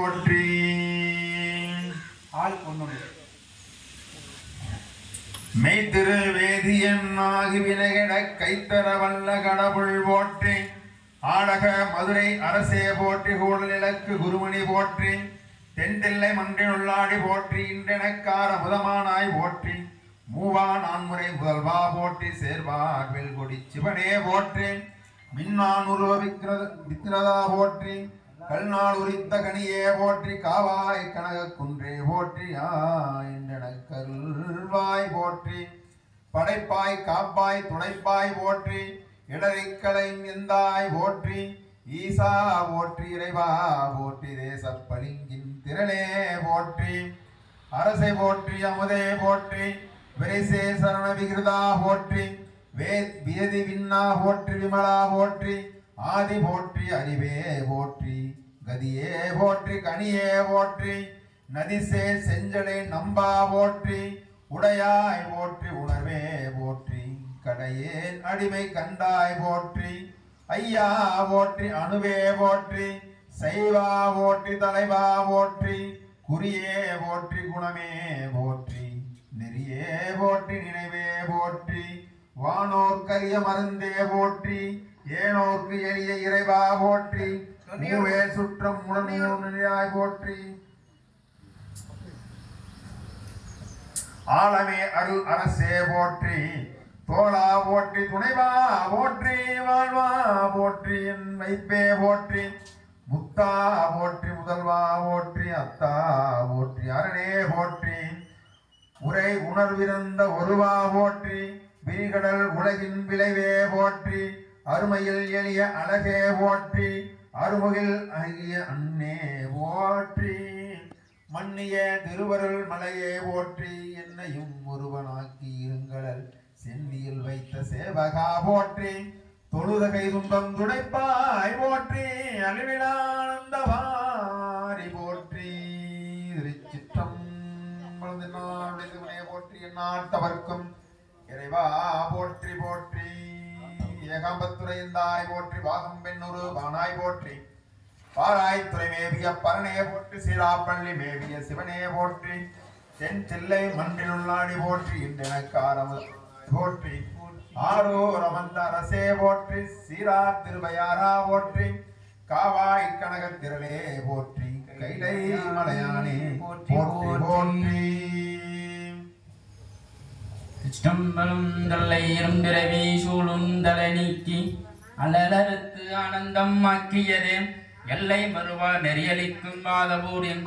போற்றி. ஆள் மெய்திரு வேதியன் ஆகி வினகட கைத்தர வல்ல கடவுள் போற்றி. ஆடக மதுரை அரசே போற்றி கூடல் இலக்கு குருமணி போற்றி. தென்தில்லை மன்றில் உள்ளாடி போற்றி இன்றெனக்கார முதமானாய் போற்றி. மூவா நான்முறை முதல்வா போற்றி சேர்வார் வெல்கொடி சிவனே போற்றி. மின்னான் உருவ விக்கிரத விக்கிரதா போற்றி. கல்நாள் உரித்த கனியே போற்றி காவாய் கனக குன்றே போற்றி ஆய்ந்தனக்கருள்வாய் போற்றி படைப்பாய் காப்பாய் துணைப்பாய் போற்றி இடரைக்கலை எந்தாய் போற்றி ஈசா போற்றி இறைவா போற்றி தேசப்பளிங்கின் திரளே போற்றி அரசை போற்றி அமுதே போற்றி விரைசே சரண விகிருதா போற்றி வேதி வியதி விண்ணா போற்றி விமலா போற்றி ஆதி போற்றி அறிவே போற்றி கதியே போற்றி கனியே போற்றி நதிசே செஞ்சடை நம்பா போற்றி உடையாய் போற்றி உணர்வே போற்றி கடையே அடிமை கண்டாய் போற்றி ஐயா போற்றி அணுவே போற்றி சைவா போற்றி தலைவா போற்றி குறியே போற்றி குணமே போற்றி நெறியே போற்றி நினைவே போற்றி வானோர்க்கரிய மருந்தே போற்றி ஏனோர்க்கு எளிய இறைவா போற்றி மூவே சுற்றம் உடனே போற்றி. ஆலமே அருள் அரசே போற்றி தோளா போற்றி துணைவா போற்றி வாழ்வா போற்றி என் வைப்பே போற்றி முத்தா போற்றி முதல்வா போற்றி அத்தா போற்றி அரணே போற்றி. உரை உணர்விருந்த ஒருவா போற்றி விரிகடல் உலகின் விளைவே போற்றி. அருமையில் எளிய அழகே ஓற்றி அருமுகில் அழகிய அன்னே ஓற்றி மன்னிய திருவருள் மலையே ஓற்றி என்னையும் ஒருவனாக்கி இருங்களல். சென்னியில் வைத்த சேவகா போற்றி தொழுதகை துன்பம் துடைப்பாய் போற்றி அழிவிலானந்தவாரி போற்றி. திருச்சிற்றம் போற்றி எந்நாட்டவர்க்கும் இறைவா போற்றி போற்றி. ஏகாம்பத்துறையந்தாய் போற்றி வாகம் பெண்ணுரு பானாய் போற்றி. பாராய்த்துறை மேவிய பரனே போற்றி சீராப்பள்ளி மேவிய சிவனே போற்றி. தென் தில்லை மண்ணில் உள்ளாடி போற்றி இன்றெனக்காரம் போற்றி. ஆரூர் அமர்ந்த அரசே போற்றி சீரா திருவையாரா போற்றி. காவாய் கனக திரளே போற்றி. கைலை மலையானே போற்றி போற்றி. சிற்றம்பலம் தொல்லை இரும்பிறவி சூழுந்தலை நீக்கி அலலறுத்து ஆனந்தம் ஆக்கியதே. எல்லை மறுவா நெறியளிக்கும் பாதபூர் எங்கும்